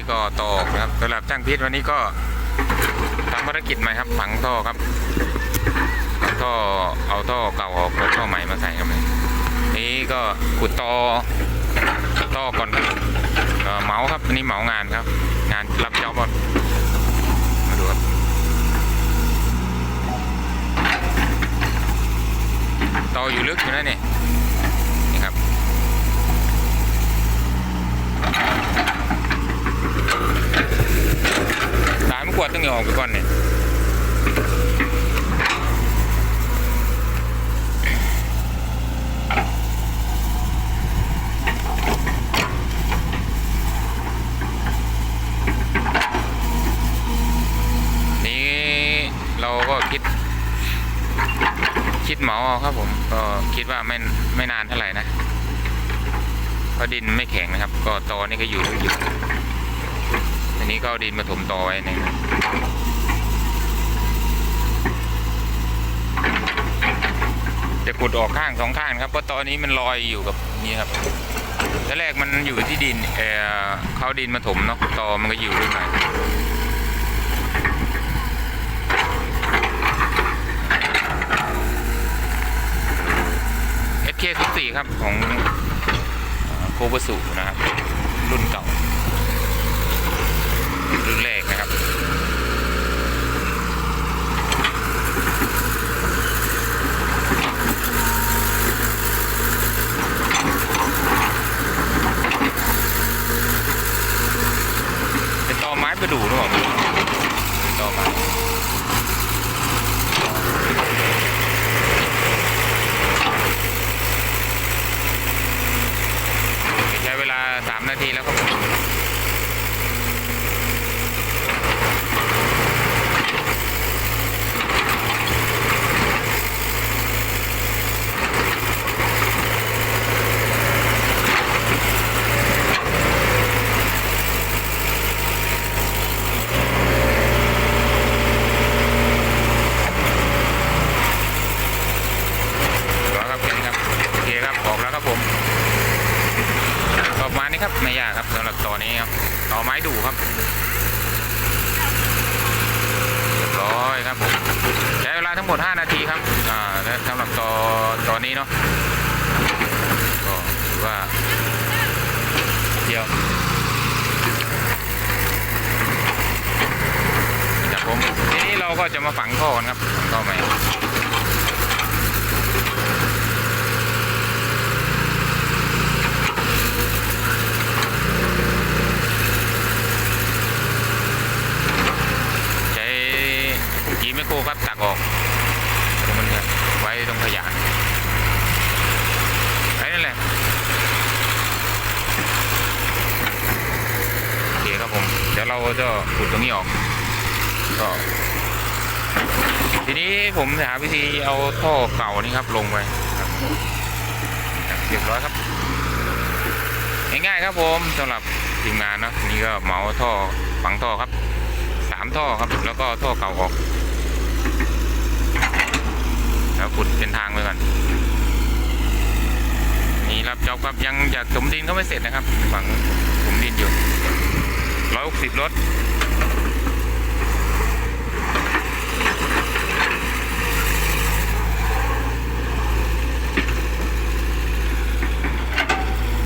นี่ก็ต่อครับสำหรับช่างพิษวันนี้ก็ทำภารกิจใหม่ครับ ฝังท่อครับท่อเอาท่อเก่าออกแล้วท่อใหม่มาใส่ครับนี่ก็ขุดต่อท่อก่อนเออเหมาครับอันนี้เหมางานครับ งานรับจ็อบครับมาดูครับต่ออยู่ลึกอยู่นะเนี่นี่ครับ สามขวด ต้องนียวออกไปก่อนเนี่ยนี่เราก็คิด คิดเหมอาครับผม ก็คิดว่าไม่ไม่นานเท่าไหร่นะเพราะดินไม่แข็งนะครับ ก็ตอนี่ก็อยู่อยู่ อันนี้ก็เอาดินมาถมต่อไว้นึ่งจะขุดออกข้างสองข้างครับเพราะตอนนี้มันลอยอยู่กับนี่ครับแล้แรกมันอยู่ที่ดินเออเขาดินมาถมเนาะตอมันก็อยู่ด้วยกันเอสเคสิบสี่ครับของโคบสุนะครับ รุ่นเก่า รุ่นแรกนะครับ กระดู่หรือเปล่าเป็นตอไม้ใช้เวลา 3 นาทีแล้วครับผม แล้วครับแค่นี้ครับโอเคครับออกแล้วครับผมต่อมานี่ ครับไม่ยากครับสำหรับต่อนี้ครับต่อไม้ดูครับเรียบร้อยครับผมใช้เวลาทั้งหมด 5 นาทีครับอ่าสำหรับต่อต่อนี้เนาะก็ถือว่าเดียวจากผมทีนี้เราก็จะมาฝังท่อกันครับฝังท่อใหม่ ใช้กีไม่โครครับ ตักออกตรงมันเนี่ยไว้ตรงขยานไอ้นั่นแหละโอเคครับผมเดี๋ยวเราจะขุดตรงนี้ออกก็ทีนี้ผมจะหาวิธีเอาท่อเก่านี่ครับลงไปครับเรียบร้อยครับง่ายๆครับผมสำหรับทีมงานเนอะนี่ก็เหมาท่อฝังท่อครับสามท่อครับ แล้วก็ท่อเก่าออก ขุดเป็นทางไปก่อนนี่รับจอบครับยังอยากถมดินก็ไม่เสร็จนะครับฝังถมดินอยู่ร้อยหกสิบรถ